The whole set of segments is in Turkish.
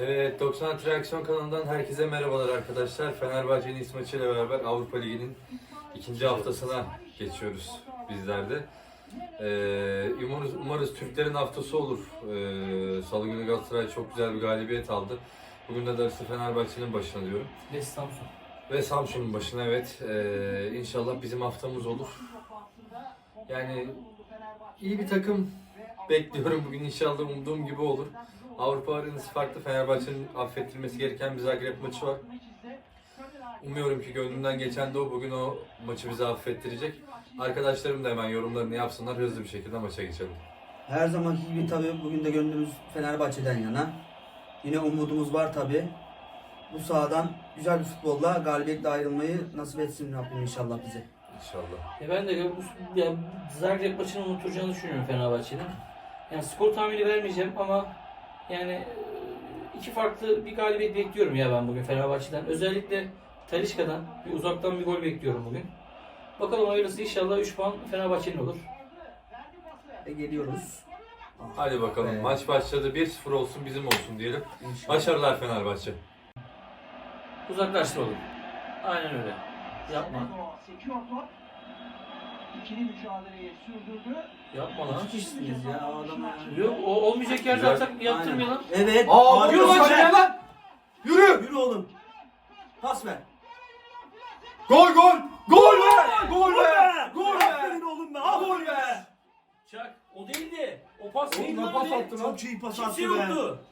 Evet, 90 Reaksiyon kanalından herkese merhabalar arkadaşlar. Fenerbahçe'nin İsmail ile beraber Avrupa Ligi'nin ikinci haftasına geçiyoruz bizler de. Ee, umarız, umarız Türklerin haftası olur. Ee, Salı günü Galatasaray çok güzel bir galibiyet aldı. Bugün de darısı Fenerbahçe'nin başına diyorum. Ve Samsun. Ve Samsun'un başına evet. Ee, inşallah bizim haftamız olur. Yani iyi bir takım bekliyorum bugün inşallah umduğum gibi olur. Avrupa arenası farklı. Fenerbahçe'nin affettirmesi gereken bir Zagreb maçı var. Umuyorum ki gönlümden geçen de o bugün o maçı bize affettirecek. Arkadaşlarım da hemen yorumlarını yapsınlar. Hızlı bir şekilde maça geçelim. Her zamanki gibi tabii bugün de gönlümüz Fenerbahçe'den yana. Yine umudumuz var tabii. Bu sahadan güzel bir futbolla galibiyetle ayrılmayı nasip etsin Rabbim inşallah bize. İnşallah. Ya ben de bu ya, Zagreb maçını unutturacağını düşünüyorum Fenerbahçe'nin. Yani skor tahmini vermeyeceğim ama yani e, iki farklı bir galibiyet bekliyorum ya ben bugün Fenerbahçe'den. Özellikle Talişka'dan bir uzaktan bir gol bekliyorum bugün. Bakalım hayırlısı inşallah 3 puan Fenerbahçe'nin olur. Ve geliyoruz. Hadi bakalım. Evet. Maç başladı. 1-0 olsun bizim olsun diyelim. İnşallah. Başarılar Fenerbahçe. Uzaklaştıralım. Aynen öyle. Yapma. Top. İkili mücadeleyi sürdürdü. Yapma lan. Kişisiniz ya o adama. ya. Yok o olmayacak yerde atak yaptırmayalım. Evet. Aa, Harika yürü lan şuraya lan! Yürü! Yürü oğlum. Pas ver. Gol gol! Gol be! Gol be! Gol Aferin be! oğlum be. Gol Aferin be! Çak. O değildi. O pas Oğlum değildi. ne lan pas attın lan? Çok iyi pas Kimse attı be. yoktu.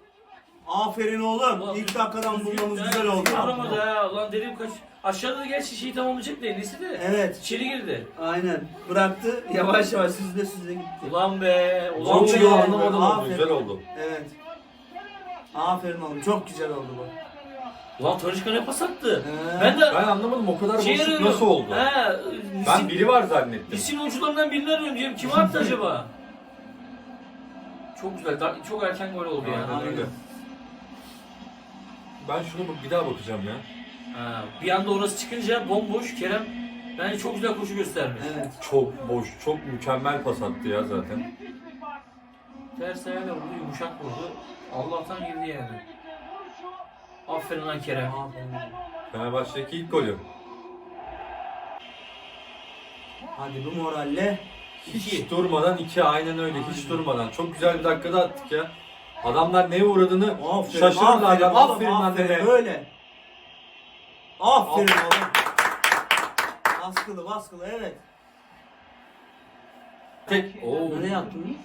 Aferin oğlum. Ulan, İlk dakikadan düzgün- bulmamız güzel oldu. düzgün Vuramadı ha. Ulan dedim kaç. Aşağıda da gerçi şeyi tamamlayacak da nesi de. Evet. İçeri girdi. Aynen. Bıraktı. Yavaş yavaş süzle süzle gitti. Ulan be. Ulan Çok iyi anlamadım oldu. Aferin. Güzel oldu. Evet. Aferin oğlum. Çok güzel oldu bu. Ulan Tanışka ne pas attı? Ee, Ben de Ben anlamadım o kadar şey boşluk arıyorum. nasıl oldu? He. Ben Lisin, biri var zannettim. lisin oyuncularından birini arıyorum diyorum. Kim attı acaba? Çok güzel. da- Çok erken gol oldu yani. Aynen öyle. Ben şunu bir daha bakacağım ya. Ha, bir anda orası çıkınca bomboş Kerem bence çok güzel koşu göstermiş. Evet. Çok boş, çok mükemmel pas attı ya zaten. Ters ayağıyla vurdu, yumuşak vurdu. Allah'tan girdi yani. Aferin lan Kerem. Fenerbahçe'deki ilk golü. Hadi bu moralle. Hiç durmadan iki aynen öyle hiç durmadan. Çok güzel bir dakikada attık ya. Adamlar neye uğradığını Aferin. şaşırırlar ya. oğlum, Aferin lan dede. Böyle. Aferin oğlum. Baskılı baskılı evet. Tek, Oo. Nereye attın?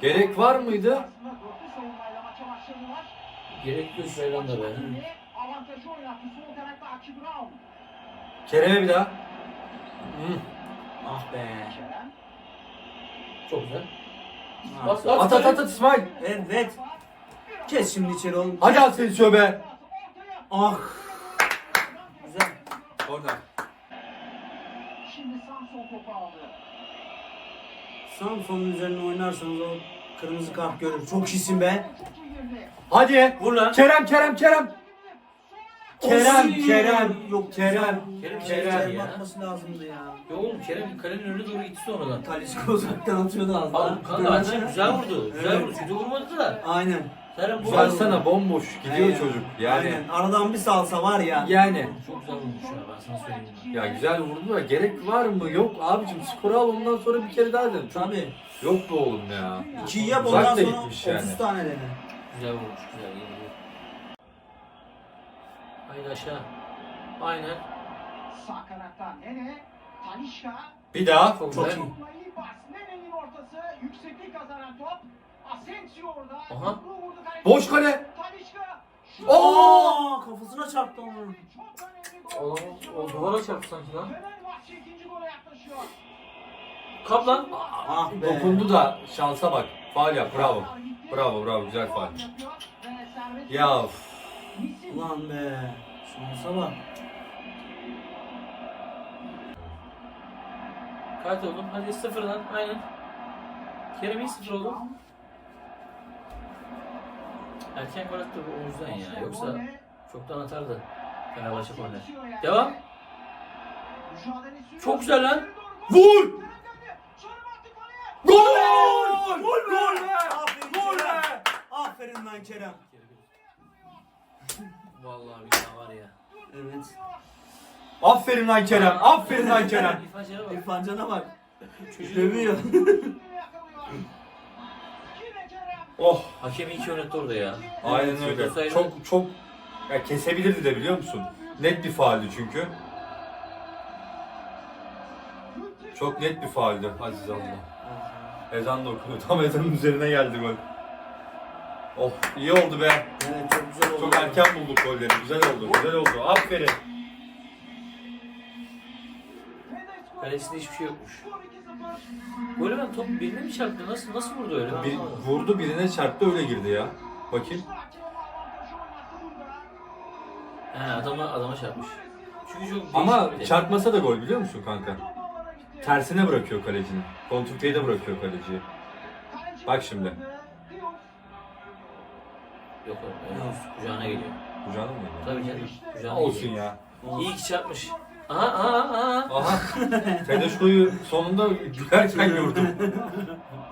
Gerek var mıydı? Gerek yok Ferland da be. Şimdi avantajı oynattı. Sol tarafta Aki Brown. Kerem'e bir daha. Hı. Ah be. Çok güzel. At at at at İsmail. Evet. Kes şimdi içeri oğlum. Hadi at seni şöbe. Ah. Güzel. Orada. Şimdi Samson topu aldı. Samsun'un üzerine oynarsanız o kırmızı kart görür. Çok iyisin be. Hadi. Vur lan. Kerem Kerem Kerem. Kerem. Kerem. Yok Kerem. Kerem Kerem. Kerem ya. atması lazımdı ya. Ya oğlum Kerem kalenin önüne doğru gitti sonradan. Talisca uzaktan atıyordu az daha. Abi kanka açı güzel vurdu. Güzel Evet. vurdu. Kötü vurmadı da. Aynen. Kerem bu Baksana bomboş gidiyor Aynen. çocuk. Yani. Aynen. Aradan bir salsa var ya. Yani. Çok güzel vurmuş ya ben sana söyleyeyim. Ya güzel vurdu da gerek var mı? Yok abicim skoru al ondan sonra bir kere daha dön. Tabii. Yok be oğlum ya. İkiyi yap Uzak ondan da sonra gitmiş 30 yani. tane dene. Güzel vurmuş güzel iyi iyi. Haydi aşağı. Aynen. Sağ kanatta Nene. Talişka. Bir daha. Çok Çok iyi. Nene'nin ortası. Yükseklik kazanan top. Asensio orada. Aha. Boş kale. Talişka. Oo! Kafasına çarptı onu. Çok önemli gol. O, duvara çarptı sanki lan. Fenerbahçe ikinci gole yaklaşıyor. Kaplan. Ah be. Dokundu da şansa bak. Faal yap. Bravo. Bravo bravo güzel faal. Ya. Ulan be. Şansa bak. Kaç oğlum? Hadi sıfırdan. Aynen. Kerem iyi sıfır oldu. Erken gol attı bu o yüzden ya. Yoksa çoktan atardı. Fenerbahçe korner. Devam. Çok güzel lan. Vur! Gol! Gol be! Gol be! Aferin lan Kerem. Vallahi billahi var ya. Evet. Aferin lan Kerem. Aferin lan Kerem. İrfan Can'a bak. İrfan Can'a bak. Çocuğu Dövüyor. Oh. Hakem iyi ki yönetti orada ya. Aynen öyle. Olsaydı- Çok çok ya kesebilirdi de biliyor musun? Net bir fauldü çünkü. Çok net bir fauldü Aziz Allah. Ezan da okunuyor. Tam ezanın üzerine geldi gol. Oh iyi oldu be. Evet çok güzel oldu. Çok erken bulduk golleri. Güzel oldu. Güzel oldu. Aferin. Kalesinde hiçbir şey yokmuş. Böyle ben top birine mi çarptı? Nasıl nasıl vurdu öyle? Ben Bir, anlamadım. vurdu birine çarptı öyle girdi ya. Bakayım. He adama adama çarpmış. Çünkü çok değişik Ama bir de. çarpmasa da gol biliyor musun kanka? Tersine bırakıyor kalecinin. Kontrplay'e de bırakıyor kaleciyi. Bak şimdi. Yok oğlum. öyle Kucağına geliyor. Kucağına mı? Tabii canım. Kucağına Olsun geliyor. ya. İyi ki çarpmış. Aha aha aha. Aha. Tedeşko'yu sonunda gülerken gördüm.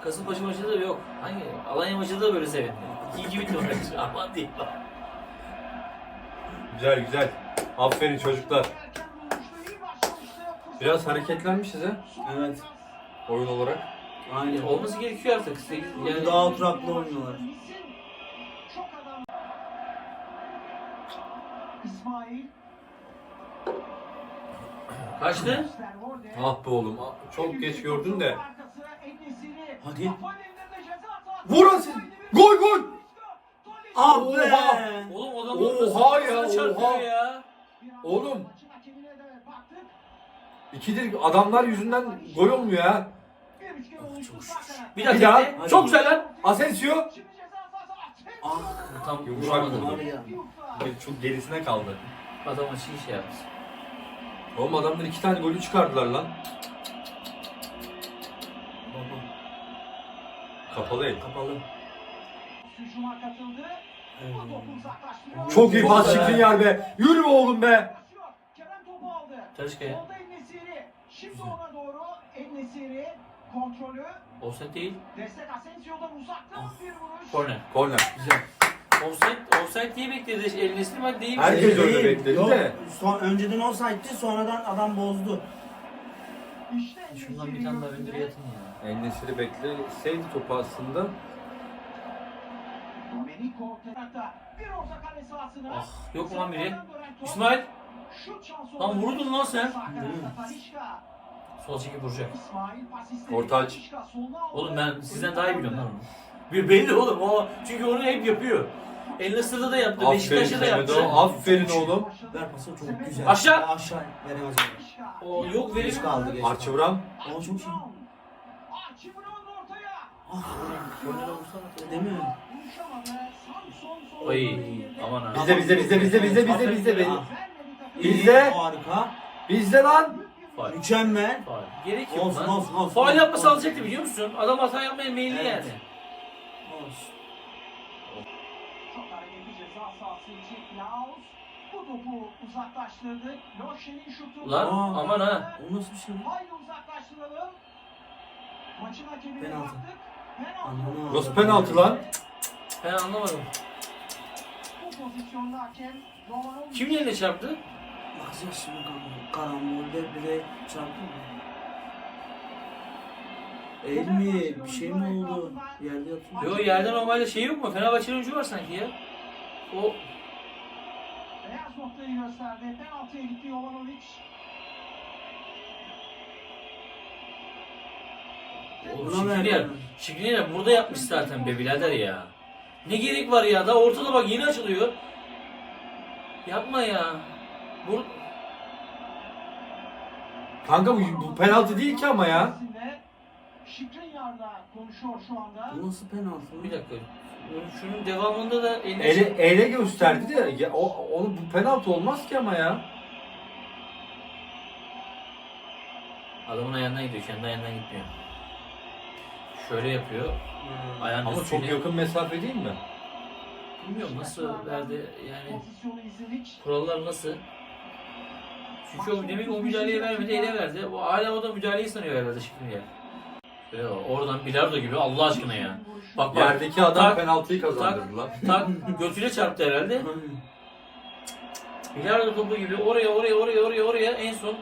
Kasımpaşa maçı da yok. Hangi? Alanya maçı da böyle sevindi. 2-2 bitti maç. Aman diyeyim. Güzel güzel. Aferin çocuklar. Biraz hareketlenmişiz ha Evet. oyun olarak. Aynen. Olması gerekiyor artık. Sekiz- Yani Daha oturaklı oynuyorlar. İsmail. kaçtı? Ah be oğlum. ah, Çok geç gördün de. Hadi. Vur Aziz. Gol gol. Ah Oha. be. Oğlum adamın Oha ya, oha. ya. Oğlum. İkidir adamlar yüzünden gol olmuyor ha. Bir Bir dakika. daha. bekle. Çok güzel lan. Asensio. Ah. Tam Yumuşak vuramadı. vurdu. Çok gerisine kaldı. Adam açıyı şey yaptı. Oğlum adamlar iki tane golü çıkardılar lan. Baba. Kapalı el. Kapalı. Hücuma katıldı. Evet. Topu uzaklaştırıyor. Çok iyi pas çıktın yer be. Yürü be oğlum be. Kerem topu aldı. Çalışkaya. Solda En-Nesyri. Şimdi ona doğru En-Nesyri kontrolü. Offset değil. Destek Asensio'dan uzaktan bir vuruş. Korner. Korner. Güzel. Offset, offset diye bekledi. Elnesini bak değil mi? Herkes Değil, öyle bekledi yok. de. Son, önceden olsaydı sonradan adam bozdu. İşte Şundan bir tane daha öndüre yatın ya. Enesiri bekleseydi topu aslında. Domenico Terata bir orta kale sahasına. Ah, yok mu lan biri? İsmail. Şut şansı Lan vurdun lan sen. Sağ kanatta. Sol çekip vuracak. İsmail pas istedi. Orta aç. Talisca soluna aldı. Oğlum ben sizden daha iyi biliyorum lan onu. Bir belli oğlum o. Çünkü onu hep yapıyor. El Nasır'da da yaptı, Beşiktaş'ta da yaptı. Semedo. Aferin oğlum. Ver pası çok güzel. Aşağı. Aşağı veremez. Talisca. O yok verir. Geç kaldı geç. Archie Brown. O çok iyi. Ah. Vursana. Değil mi? Soluna Ay aman ha. Bizde bizde bizde bizde bizde bizde bizde bizde. Ah. Bizde. Harika. Bizde lan. Faul. Mükemmel. Faul. Gerek yok Olsun, lan. olsun, olsun. Faul yapmasa alacaktı biliyor musun? Adam hata yapmaya meyilli Evet. yani. Olsun. Çok hareketli ceza sahası için Laos bu topu uzaklaştırdı. Loşen'in şutu. Lan Aa. aman ha. O nasıl bir şey? Haydi uzaklaştıralım. Maçın hakemine Penaltı. baktık. Penaltı. Nasıl penaltı lan? Ben anlamadım. Bu pozisyonda hakem Romanovic. Kim yerine çarptı? Bakacağız şimdi kanka. Karambolde bile çarptı mı? El mi? Bir şey mi oldu? Yerde yatıyor. Yo yerde normalde şey yok mu? Fenerbahçe'nin oyuncu var sanki ya. O Beyaz noktayı gösterdi. Penaltıya gitti Jovanovic. Oğlum Buna Şükrüyer, verdim. Şükrüyer burada yapmış zaten be birader ya. Ne gerek var ya? Daha ortada bak yeni açılıyor. Yapma ya. Bu Kanka bu, bu penaltı değil ki ama ya. Şikrinyar'la konuşuyor şu anda. Bu nasıl penaltı? bir dakika. Şunun devamında da eline Ele, ele gösterdi de ya, o, onu bu penaltı olmaz ki ama ya. Adamın ayağından gidiyor, kendi ayağından gitmiyor. Şöyle yapıyor. Hmm. Ayağının Ama çok üstüne. yakın mesafe değil mi? Bilmiyorum nasıl verdi yani kurallar nasıl? Çünkü o demek o müdahaleyi vermedi, ele verdi. O hala o da müdahaleyi sanıyor herhalde Şükrüyer. Şöyle bak, oradan bilardo gibi Allah aşkına ya. Bak bak. Yerdeki adam Tak, penaltıyı kazandırdı lan. Tak götüne çarptı herhalde. Bilardo topu gibi oraya oraya oraya oraya oraya en son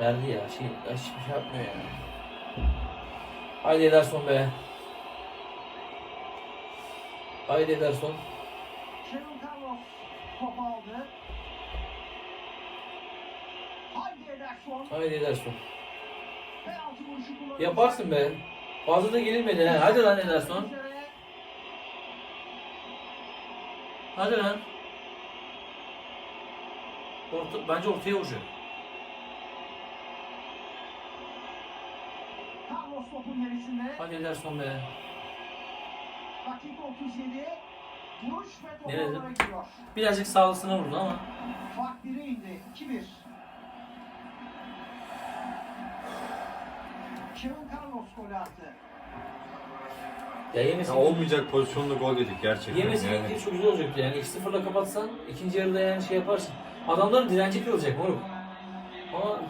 verdi ya şey ya hiçbir şey yapmıyor ya. Haydi Ederson be. Haydi Ederson. Topu aldı. Haydi Ederson. Haydi Ederson. Penaltı vuruşu kullanıyor. Yaparsın be. Fazla da gelinmedi ha. Hadi lan Ederson. Hadi lan. Orta, bence ortaya vuracak. Carlos topun gerisinde. Hadi Ederson be. Dakika 37. Vuruş ve top Nerede? Birazcık sağlısına vurdu ama. Fark 1'e indi. 2-1. Kevin Carlos golü attı. Ya yemesin. Ya olmayacak pozisyonda gol yedik gerçekten. Yemesin yani. ilgili çok güzel olacaktı yani. 2-0'la kapatsan ikinci yarıda yani şey yaparsın. Adamların direnci kırılacak moruk. Ama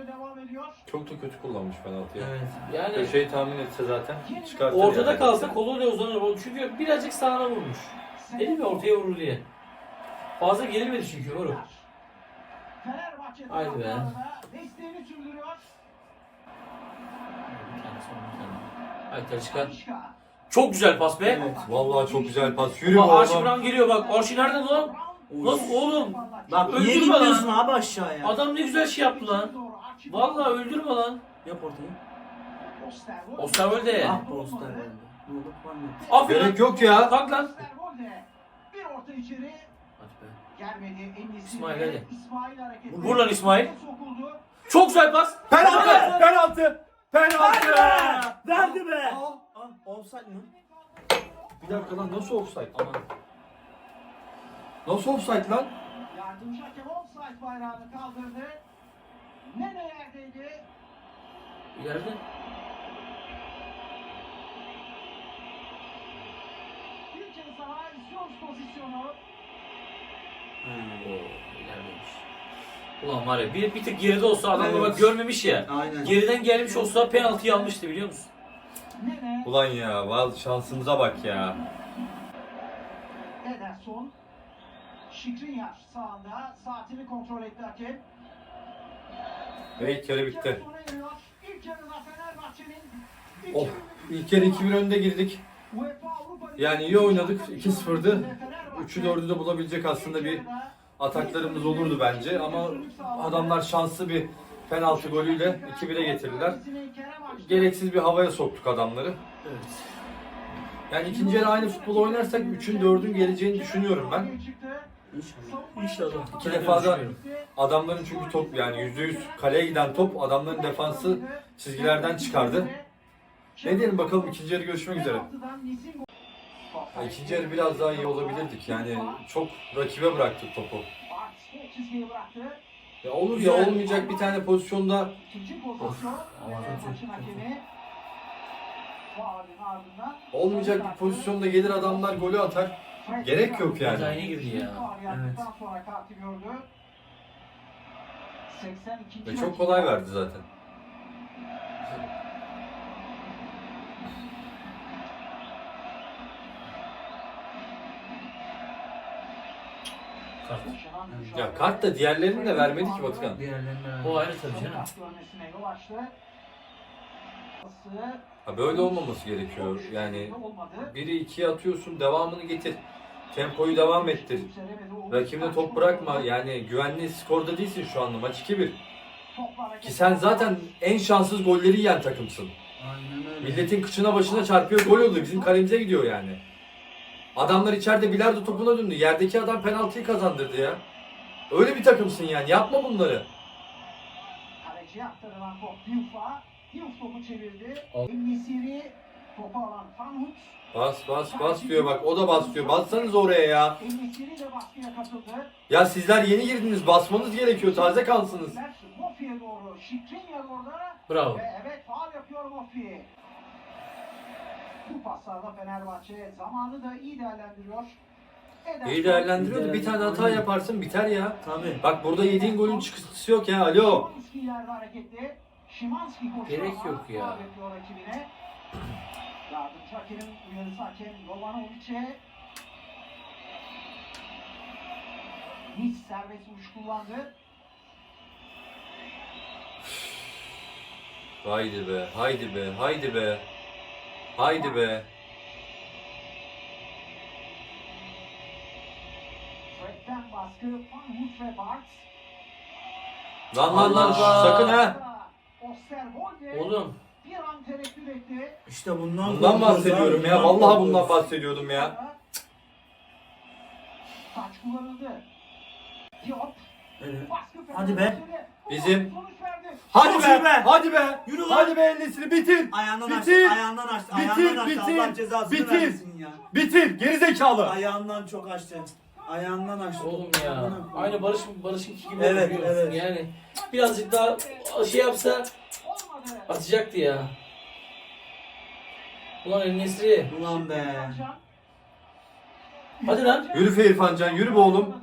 2-1'lik üstünlüğü devam ediyor. Çok da kötü kullanmış penaltıyı. evet yani Köşeyi tahmin etse zaten çıkartır. ortada yani. kalsa koluyla uzanır. o. Çünkü birazcık sağına vurmuş. Dedim ya ortaya vurur diye. Fazla gerilmedi çünkü moruk. Fenerbahçe Haydi be. desteğini sürdürüyor. Haydi. Talişka. Çok güzel pas be. Evet. Vallahi çok güzel pas. Yürü Bak Arşi oğlum. Brown geliyor bak. Arşi nerede lan? Nasıl oğlum? Bak niye Öldürme gitmiyorsun lan. abi aşağıya? Adam ne güzel şey yaptı lan. Vallahi öldürme lan. Yap ortayı. Osterwolde. Ah be Osterwolde. Ne? Aferin. Gerek yok ya. Kalk lan. Bir orta içeri Hadi be. gelmedi. En iyisi. İsmail, hadi. İsmail hareketi. Vur lan İsmail. Çok güzel pas. Penaltı! Penaltı! Penaltı! Verdi be. Offside mı? Bir dakika lan nasıl offside? Aman. Nasıl offside lan? Yardımcı hakem offside bayrağını kaldırdı. Nene yerdeydi. İleride. Bir kere saha istiyoruz pozisyonu. Oo, ilerideymiş. Ulan var ya bir, bir tık geride olsa adam da Evet. bak görmemiş ya. Aynen. Geriden gelmiş olsa penaltıyı almıştı biliyor musun? Nene. Ulan ya vallahi şansımıza bak ya. Ederson. Şikrinyar sağında. Saatini kontrol etti hakem. Ve ilk yarı bitti. eriyor. İlk yarı 2-1 önde girdik. Yani iyi oynadık. 2-0'dı. Fenerbahçe 3'ü 4'ü de bulabilecek aslında bir ataklarımız olurdu bence ama adamlar şanslı bir penaltı golüyle 2-1'e getirdiler. Gereksiz bir havaya soktuk adamları. Evet. Yani ikinci yarı aynı futbol oynarsak 3'ün 4'ün geleceğini düşünüyorum ben. İnşallah. İnşallah. İki defa da adamların çünkü top yani %100 kaleye giden top adamların defansı çizgilerden çıkardı. Ne diyelim bakalım ikinci yarı görüşmek üzere. Ya ikinci yarı biraz daha iyi olabilirdik yani çok rakibe bıraktık topu. Ya olur ya olmayacak bir tane pozisyonda olmayacak bir pozisyonda gelir adamlar golü atar. Gerek yok yani. Azayne girdi ya. Gördü. 82. Ve çok kolay verdi zaten. Kart. Ya kart da diğerlerini de vermedi ki Batıkan. Diğerlerine O ayrı tabii canım. Ha böyle olmaması gerekiyor. Yani biri ikiye atıyorsun devamını getir. Tempoyu devam ettir. Rakibine top bırakma. Yani güvenli skorda değilsin şu anda. Maç 2-1. Ki sen zaten en şanssız golleri yiyen takımsın. Aynen öyle. Milletin kıçına başına çarpıyor gol oluyor. Bizim kalemize gidiyor yani. Adamlar içeride bilardo topuna döndü. Yerdeki adam penaltıyı kazandırdı ya. Öyle bir takımsın yani. Yapma bunları. Kaleciye aktarılan top Diouf'a. Diouf topu çevirdi. Al. El-Nesiri topu alan Fanhut. Bas bas bas diyor bak. O da bas diyor. Bassanız oraya ya. Ya sizler yeni girdiniz. Basmanız gerekiyor. Taze kalsınız. Bravo. Ve evet faal yapıyor Mofi. Bu paslarda Fenerbahçe zamanı da iyi değerlendiriyor. İyi değerlendiriyordu. Bir tane hata yaparsın biter ya. Tabii. Bak burada yediğin golün çıkıntısı yok ya. Alo. Gerek yok ya. Yardımcı hakemin uyarısı hakem Jovanovic'e. Hiç serbest vuruş kullandı. Haydi be, haydi be, haydi be. Haydi be. Fred'den baskı Van Hout ve Bart. Lan lan lan sakın ha. Oğlum bir an tereddüt etti. İşte bundan Bundan korkuyoruz bahsediyorum abi, ya. bundan Vallahi korkuyoruz. bundan bahsediyordum ya. Taç kullanıldı. Diop. Evet. Baskı Hadi be. Fenerbahçe'de. Bu Bizim- sonuç verdi. Hadi be, be. hadi be. Yürü lan. Hadi be ellisini bitir. Ayağından açtı, Bitir. ayağından açtı, Bitir, ayağından açtı. bitir, Allah cezasını bitir. vermesin ya. Bitir gerizekalı. Ayağından çok açtı. Ayağından açtı. oğlum ya. Aynı Barış Barış'ınki gibi Evet, evet. Yani birazcık daha şey yapsa. Atacaktı ya. Ulan El Nesri. Ulan be. Hadi lan. Yürü Fe İrfancan, yürü be oğlum.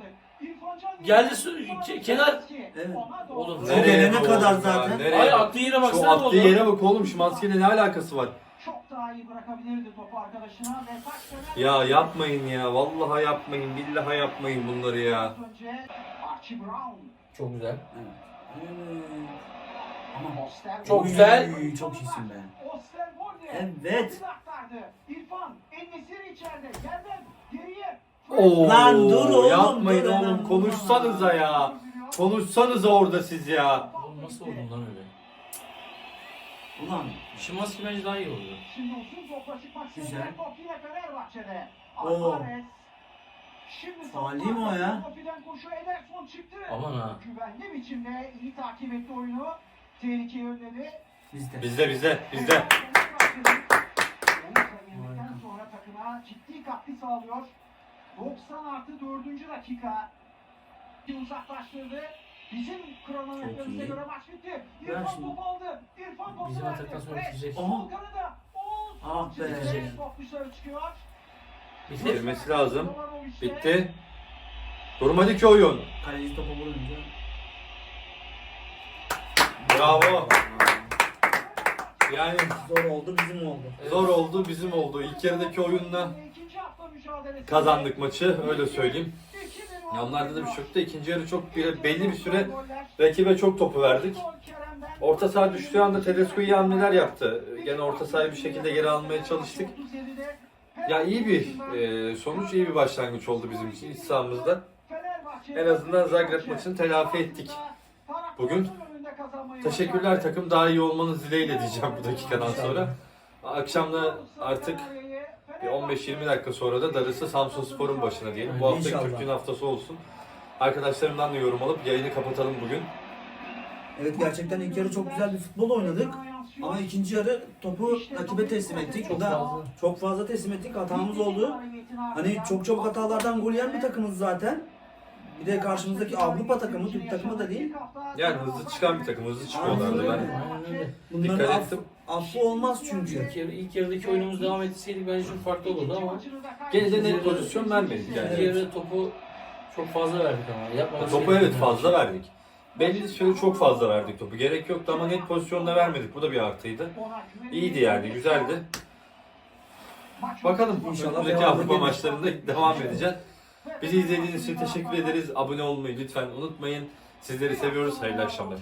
Geldi su- ke- kenar. Evet. Oğlum Nereye? gelene oğlum kadar ya, zaten. nereye? Ay attığı yere Şu baksana attığı oğlum. yere bak oğlum. Şu maskeyle ne alakası var? Çok daha iyi bırakabilirdi topu arkadaşına ve taç Ya yapmayın ya. Vallahi yapmayın. Billahi yapmayın bunları ya. Önce Archie Brown. Çok güzel. Evet. Çok güzel. Uy, Çok iyisin be. Evet. Oo, Lan dur oğlum, Yapmayın dur oğlum. hemen. Konuşsanıza ya. Konuşsanıza orada siz ya. Oğlum nasıl vurdun lan öyle? Ulan Şimanski bence daha iyi oldu. Güzel. Oo. Değil mi o ya? arkasından Topi'den koşu Ederson çıktı. Aman ha. Güvenli biçimde iyi takip etti oyunu. Tehlikeyi önledi. bizde. Bizde bizde bizde. Sonra takıma ciddi katkı sağlıyor. 90 artı 4. dakika. Uzaklaştırdı. Bizim kronometremize göre maç bitti. İrfan şimdi. topu aldı. İrfan topu Bizim verdi. ataktan sonra Fred, bitecek. sol Aha. kanada. Oğuz. Ah be. Çizgide Top dışarı çıkıyor. Bitti. Bitirmesi lazım. Bitti. Durmadı ki oyun. Kaleci topa vurunca. Bravo. Yani Zor oldu bizim oldu. zor oldu bizim oldu. İlk yarıdaki oyunla kazandık maçı öyle söyleyeyim. Ya onlarda da bir şey yoktu. İkinci yarı çok bir, belli bir süre rakibe çok topu verdik. Orta saha düştüğü anda Tedesco iyi hamleler yaptı. Gene orta sahayı bir şekilde geri almaya çalıştık. Ya iyi bir e, sonuç, iyi bir başlangıç oldu bizim için iç sahamızda. En azından Zagreb maçını telafi ettik. Bugün Teşekkürler takım daha iyi olmanız dileğiyle diyeceğim bu dakikadan sonra. Akşam da artık bir 15-20 dakika sonra da darısı Samsun Spor'un başına diyelim. Bu hafta İnşallah. Türk Gün haftası olsun. Arkadaşlarımdan da yorum alıp yayını kapatalım bugün. Evet gerçekten ilk yarı çok güzel bir futbol oynadık. Ama ikinci yarı topu rakibe teslim ettik. Bu Çok da fazla. çok fazla teslim ettik. Hatamız oldu. Hani çok çabuk hatalardan gol yiyen bir takımız zaten. Bir de karşımızdaki Avrupa takımı, Türk takımı da değil. Yani hızlı çıkan bir takım, hızlı çıkıyorlardı. Ben. Bunların Dikkat aff, ettim. affı olmaz çünkü. İlk, yarı, ilk yarıdaki oyunumuz devam etseydik bence çok farklı olurdu ama gene de net pozisyon vermedik ikinci yani. yarı topu çok fazla verdik ama. Yapmamız Topu evet fazla verdik. Belli süre çok fazla verdik topu. Gerek yoktu ama net pozisyonda vermedik. Bu da bir artıydı. İyiydi yani, güzeldi. Bakalım İnşallah önümüzdeki devam Avrupa maçlarında devam edeceğiz. Bizi izlediğiniz için teşekkür ederiz. Abone olmayı lütfen unutmayın. Sizleri seviyoruz. Hayırlı akşamlar.